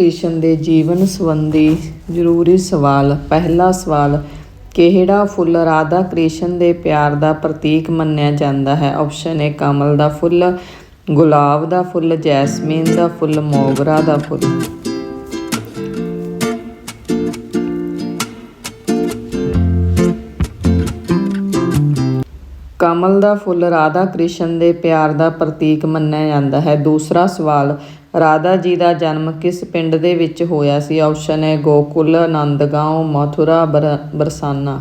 ਕ੍ਰਿਸ਼ਨ ਦੇ ਜੀਵਨ ਸੰਬੰਧੀ ਜ਼ਰੂਰੀ ਸਵਾਲ। ਪਹਿਲਾ ਸਵਾਲ, ਕਿਹੜਾ ਫੁੱਲ ਰਾਧਾ ਕ੍ਰਿਸ਼ਨ ਦੇ ਪਿਆਰ ਦਾ ਪ੍ਰਤੀਕ ਮੰਨਿਆ ਜਾਂਦਾ ਹੈ? ਆਪਸ਼ਨ ਏ ਕਮਲ ਦਾ ਫੁੱਲ, ਗੁਲਾਬ ਦਾ ਫੁੱਲ, ਜੈਸਮੀਨ ਦਾ ਫੁੱਲ, ਮੋਗਰਾ ਦਾ ਫੁੱਲ। ਕਮਲ ਦਾ ਫੁੱਲ ਰਾਧਾ ਕ੍ਰਿਸ਼ਨ ਦੇ ਪਿਆਰ ਦਾ ਪ੍ਰਤੀਕ ਮੰਨਿਆ ਜਾਂਦਾ ਹੈ। ਦੂਸਰਾ ਸਵਾਲ ਰਾਧਾ ਜੀ ਦਾ ਜਨਮ ਕਿਸ ਪਿੰਡ ਦੇ ਵਿੱਚ ਹੋਇਆ ਸੀ? ਆਪਸ਼ਨ ਹੈ ਗੋਕੁਲ ਆਨੰਦਗਾਂਵ ਮਥੁਰਾ ਬਰਸਾਨਾ।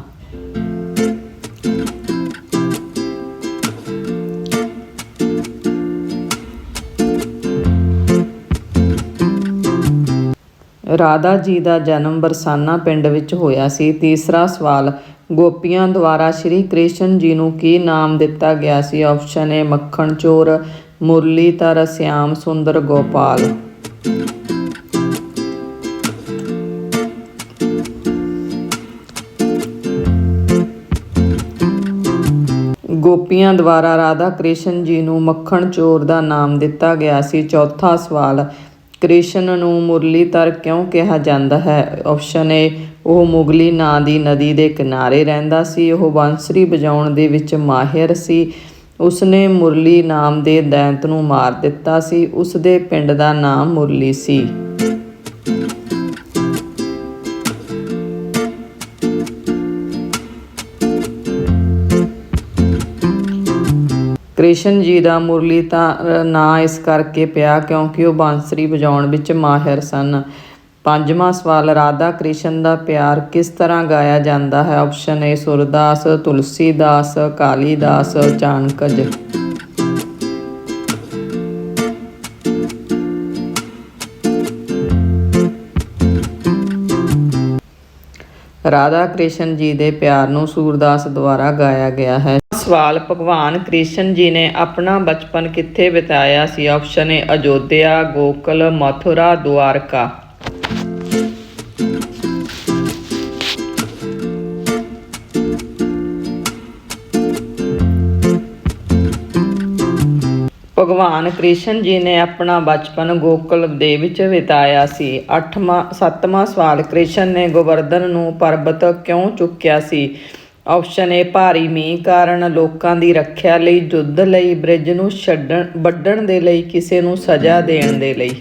ਰਾਧਾ ਜੀ ਦਾ ਜਨਮ ਬਰਸਾਨਾ ਪਿੰਡ ਵਿੱਚ ਹੋਇਆ ਸੀ। ਤੀਸਰਾ ਸਵਾਲ, ਗੋਪੀਆਂ ਦੁਆਰਾ ਸ਼੍ਰੀ ਕ੍ਰਿਸ਼ਨ ਜੀ ਨੂੰ ਕੀ ਨਾਮ ਦਿੱਤਾ ਗਿਆ ਸੀ? ਆਪਸ਼ਨ ਏ ਮੱਖਣ ਚੋਰ ਮੁਰਲੀ ਮੁਰਲੀਧਰ ਸਿਆਮ ਸੁੰਦਰ ਗੋਪਾਲ। ਗੋਪੀਆਂ ਦੁਆਰਾ ਰਾਧਾ ਕ੍ਰਿਸ਼ਨ ਜੀ ਨੂੰ ਮੱਖਣ ਚੋਰ ਦਾ ਨਾਮ ਦਿੱਤਾ ਗਿਆ ਸੀ। ਚੌਥਾ ਸਵਾਲ, ਕ੍ਰਿਸ਼ਨ ਨੂੰ ਮੁਰਲੀਧਰ ਕਿਉਂ ਕਿਹਾ ਜਾਂਦਾ ਹੈ? ਆਪਸ਼ਨ ਏ ਉਹ ਮੁਗਲੀ ਨਾਂ ਦੀ ਨਦੀ ਦੇ ਕਿਨਾਰੇ ਰਹਿੰਦਾ ਸੀ। ਉਹ ਬਾਂਸਰੀ ਵਜਾਉਣ ਦੇ ਵਿੱਚ ਮਾਹਿਰ ਸੀ। ਉਸਨੇ ਮੁਰਲੀ ਨਾਮ ਦੇ ਦੈਂਤ ਨੂੰ ਮਾਰ ਦਿੱਤਾ ਸੀ। ਉਸ ਦੇ ਪਿੰਡ ਦਾ ਨਾਮ ਮੁਰਲੀ ਸੀ। ਕ੍ਰਿਸ਼ਨ ਜੀ ਦਾ ਮੁਰਲੀ ਤਾਂ ਨਾਂ ਇਸ ਕਰਕੇ ਪਿਆ ਕਿਉਂਕਿ ਉਹ ਬਾਂਸਰੀ ਵਜਾਉਣ ਵਿੱਚ ਮਾਹਿਰ ਸਨ। ਪੰਜਵਾਂ ਸਵਾਲ, ਰਾਧਾ ਕ੍ਰਿਸ਼ਨ ਦਾ ਪਿਆਰ ਕਿਸ ਤਰ੍ਹਾਂ ਗਾਇਆ ਜਾਂਦਾ ਹੈ? Option A Surdas, Tulsidas, Kalidas, Chanakya. Radha Krishna ji ਦੇ ਪਿਆਰ ਨੂੰ ਸੂਰਦਾਸ ਦੁਆਰਾ ਗਾਇਆ ਗਿਆ ਹੈ। ਸਵਾਲ, ਭਗਵਾਨ ਕ੍ਰਿਸ਼ਨ ਜੀ ਨੇ ਆਪਣਾ ਬਚਪਨ ਕਿੱਥੇ ਬਿਤਾਇਆ ਸੀ? Option A Ayodhya, Gokul, Mathura, Dwarka. ਭਗਵਾਨ ਕ੍ਰਿਸ਼ਨ ਜੀ ਨੇ ਆਪਣਾ ਬਚਪਨ ਗੋਕਲ ਦੇ ਵਿੱਚ ਬਿਤਾਇਆ ਸੀ। 8ਵਾਂ 7ਵਾਂ ਸਵਾਲ, ਕ੍ਰਿਸ਼ਨ ਨੇ ਗੋਵਰਧਨ ਨੂੰ ਪਰਬਤ ਕਿਉਂ ਚੁੱਕਿਆ ਸੀ? ਆਪਸ਼ਨ ਏ ਭਾਰੀ ਮੀਂਹ ਕਾਰਨ ਲੋਕਾਂ ਦੀ ਰੱਖਿਆ ਲਈ, ਯੁੱਧ ਲਈ, ਬ੍ਰਿਜ ਨੂੰ ਛੱਡਣ, ਵੱਢਣ ਦੇ ਲਈ, ਕਿਸੇ ਨੂੰ ਸਜ਼ਾ ਦੇਣ ਦੇ ਲਈ।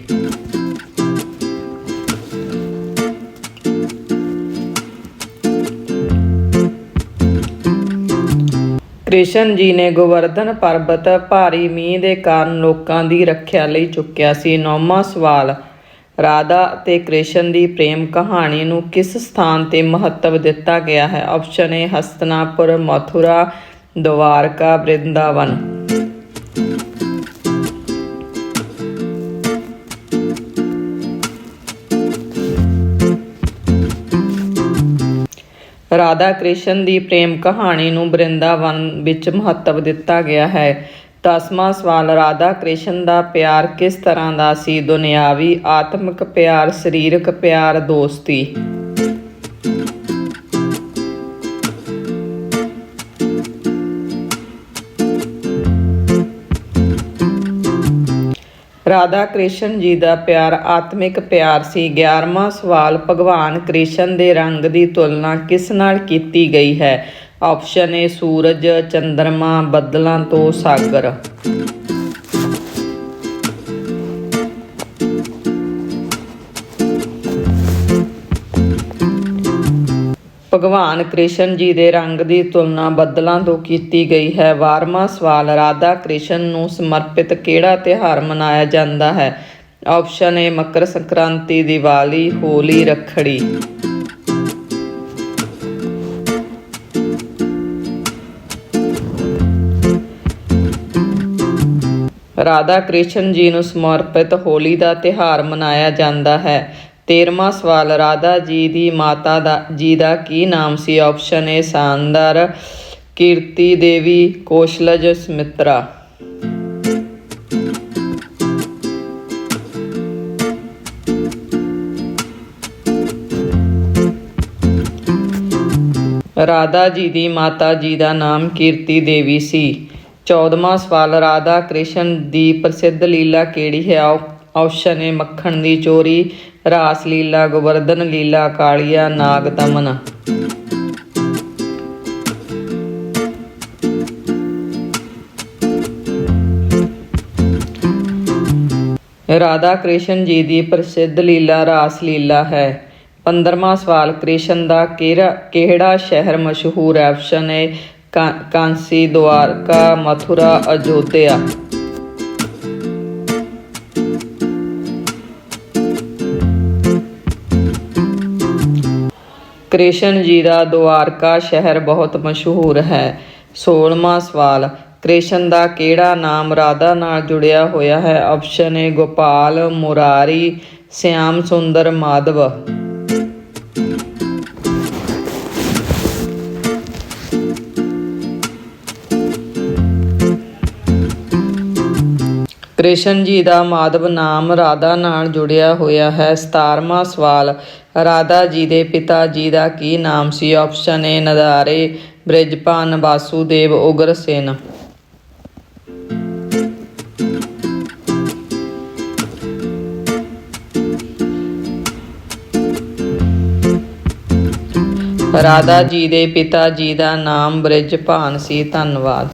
ਕ੍ਰਿਸ਼ਨ ਜੀ ਨੇ ਗੋਵਰਧਨ ਪਰਬਤ ਭਾਰੀ ਮੀਂਹ ਦੇ ਕਾਰਨ ਲੋਕਾਂ ਦੀ ਰੱਖਿਆ ਲਈ ਚੁੱਕਿਆ ਸੀ। ਨੌਵਾਂ ਸਵਾਲ, ਰਾਧਾ ਅਤੇ ਕ੍ਰਿਸ਼ਨ ਦੀ ਪ੍ਰੇਮ ਕਹਾਣੀ ਨੂੰ ਕਿਸ ਸਥਾਨ ਤੇ ਮਹੱਤਵ ਦਿੱਤਾ ਗਿਆ ਹੈ? Option A, Hastinapur, Mathura, Dwarka, Vrindavan. Radha Krishna ਦੀ ਪ੍ਰੇਮ ਕਹਾਣੀ ਨੂੰ ਬ੍ਰਿੰਦਾਵਨ ਵਿੱਚ ਮਹੱਤਵ ਦਿੱਤਾ ਗਿਆ ਹੈ। ਦਸਵਾਂ ਸਵਾਲ, ਰਾਧਾ ਕ੍ਰਿਸ਼ਨ ਦਾ ਪਿਆਰ ਕਿਸ ਤਰ੍ਹਾਂ ਦਾ ਸੀ? ਦੁਨਿਆਵੀ, ਆਤਮਿਕ ਪਿਆਰ, ਸਰੀਰਕ ਪਿਆਰ, ਦੋਸਤੀ। ਰਾਧਾ ਕ੍ਰਿਸ਼ਨ ਜੀ ਦਾ ਪਿਆਰ ਆਤਮਿਕ ਪਿਆਰ ਸੀ। 11ਵਾਂ ਸਵਾਲ, ਭਗਵਾਨ ਕ੍ਰਿਸ਼ਨ ਦੇ ਰੰਗ ਦੀ ਤੁਲਨਾ ਕਿਸ ਨਾਲ ਕੀਤੀ ਗਈ ਹੈ? ਆਪਸ਼ਨ ਏ, ਸੂਰਜ, ਚੰਦਰਮਾ, ਬੱਦਲਾਂ ਤੋਂ ਸਾਗਰ। ਭਗਵਾਨ ਕ੍ਰਿਸ਼ਨ ਜੀ ਦੇ ਰੰਗ ਦੀ ਤੁਲਨਾ ਬੱਦਲਾਂ ਤੋਂ ਕੀਤੀ ਗਈ ਹੈ। 12ਵਾਂ ਸਵਾਲ, ਰਾਧਾ ਕ੍ਰਿਸ਼ਨ ਨੂੰ ਸਮਰਪਿਤ ਕਿਹੜਾ ਤਿਉਹਾਰ ਮਨਾਇਆ ਜਾਂਦਾ ਹੈ? Option A Makar Sankranti, Diwali, Holi, Rakhi. Radha Krishna ji ਨੂੰ ਸਮਰਪਿਤ ਹੋਲੀ ਦਾ ਤਿਉਹਾਰ ਮਨਾਇਆ ਜਾਂਦਾ ਹੈ। 13ਵਾਂ ਸਵਾਲ, ਰਾਧਾ ਜੀ ਦੀ ਮਾਤਾ ਦਾ, ਜੀ ਦਾ ਕੀ ਨਾਮ ਸੀ? ਆਪਸ਼ਨ ਏ ਸ਼ਾਨਦਾਰ, ਕੀਰਤੀ ਦੇਵੀ, ਕੋਸ਼ਲਜ ਸਮਿਤਰਾ ਰਾਧਾ ਜੀ ਦੀ ਮਾਤਾ, ਜੀ ਦਾ ਨਾਮ ਕੀਰਤੀ ਦੇਵੀ ਸੀ। 14ਵਾਂ ਸਵਾਲ, ਰਾਧਾ ਕ੍ਰਿਸ਼ਨ ਦੀ ਪ੍ਰਸਿੱਧ ਲੀਲਾ ਕਿਹੜੀ ਹੈ? ਆਪ- ਮੱਖਣ ਦੀ ਚੋਰੀ, ਰਾਸ ਲੀਲਾ, ਗੋਵਰਧਨ ਲੀਲਾ, ਕਾਲੀਆ, ਨਾਗ ਦਮਨ ਰਾਧਾ ਕ੍ਰਿਸ਼ਨ ਜੀ ਦੀ ਪ੍ਰਸਿੱਧ ਲੀਲਾ ਰਾਸ ਲੀਲਾ ਹੈ। 15ਵਾਂ ਸਵਾਲ, ਕ੍ਰਿਸ਼ਨ ਦਾ ਕਿਹੜਾ ਕਿਹੜਾ ਸ਼ਹਿਰ ਮਸ਼ਹੂਰ ਹੈ ਆਪਸ਼ਨ ਹੈ ਕਾਂਸੀ ਦੁਆਰਕਾ, ਮਥੁਰਾ, ਅਯੋਧਿਆ। ਕ੍ਰਿਸ਼ਨ ਜੀ ਦਾ ਦੁਆਰਕਾ ਸ਼ਹਿਰ ਬਹੁਤ ਮਸ਼ਹੂਰ ਹੈ। 16ਵਾਂ ਸਵਾਲ, ਕ੍ਰਿਸ਼ਨ ਦਾ ਕਿਹੜਾ ਨਾਮ ਰਾਧਾ ਨਾਲ ਜੁੜਿਆ ਹੋਇਆ ਹੈ? Option A Gopal Murari, Shyam Sundar Madhav. Krishna ji ਦਾ ਮਾਧਵ ਨਾਮ ਰਾਧਾ ਨਾਲ ਜੁੜਿਆ ਹੋਇਆ ਹੈ। 17ਵਾਂ ਸਵਾਲ, ਰਾਧਾ ਜੀ ਦੇ ਪਿਤਾ ਜੀ ਦਾ ਕੀ ਨਾਮ ਸੀ? ਆਪਸ਼ਨ ਏ ਨਦਾਰੇ, ਬ੍ਰਿਜਪਾਨ, ਵਾਸੂਦੇਵ ਉਗਰਸੇਨ ਰਾਧਾ ਜੀ ਦੇ ਪਿਤਾ ਜੀ ਦਾ ਨਾਮ ਬ੍ਰਿਜਪਾਨ ਸੀ। ਧੰਨਵਾਦ।